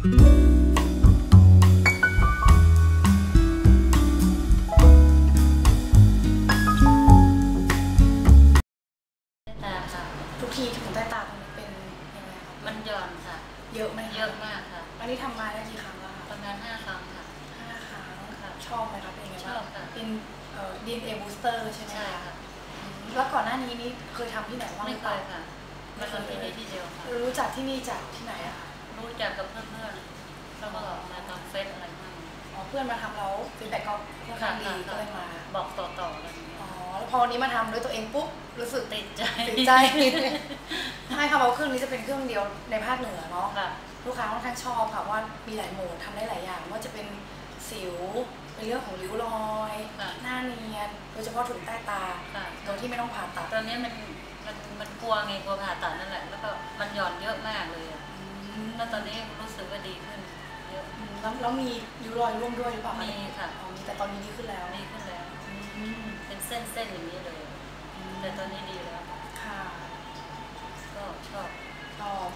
ตาค่ะทุกทีถึงใต้ตาตรงนี้เป็นยังไงครับมันหย่อนค่ะ เยอะไหมคเยอะมากค่ะอันนี้ทำมาได้กี่ครั้งแล้วคะประมาณห้าครั้งค่ะห้าครั้งค่ะชอบไหมคะเป็นยังไงชอบค่ะเป็นเอ่อ DNA booster ใช่ไหมใช่คะค่ะอืมแล้วก่อนหน้านี้นี่เคยทำที่ไหนบ้างหไม่รือเคเปล่ายค่ะมาทำที่นี่ที่เดียวค่ะรู้จักที่นี่จากที่ไหนอะคะ รู้จักกับเพื่อนๆแล้วก็มาทำเฟซอะไรบ้าง อ๋อ เพื่อนมาทำแล้วฟีดแบ็กก็ค่อนข้างดีก็เลยมาบอกต่อๆอะไรอย่างเงี้ยอ๋อแล้วพอวันนี้มาทำด้วยตัวเองปุ๊บรู้สึกติดใจติดใจใช่ค่ะเพราะเครื่องนี้จะเป็นเครื่องเดียวในภาคเหนือเนาะค่ะลูกค้าค่อนข้างชอบค่ะว่ามีหลายโหมดทำได้หลายอย่างว่าจะเป็นสิวเป็นเรื่องของริ้วรอยค่ะหน้าเนียนโดยเฉพาะถุงใต้ตาค่ะโดยที่ไม่ต้องผ่าตัดตอนนี้มันมันมันกลัวไงกลัวผ่าตัดนั่นแหละแล้วก็มันหย่อนเยอะมากเลยอะอืมแล้วตอนนี้รู้สึกว่าดีขึ้น เยอะอืมแล้วแล้วมีริ้วรอยร่วมด้วยหรือเปล่ามีค่ะอ๋อมีแต่ตอนนี้ดีขึ้นแล้วดีขึ้นแล้ว อืมเป็นเส้นๆอย่างนี้เลย แต่ตอนนี้ดีแล้ว ค่ะก็ชอบชอบ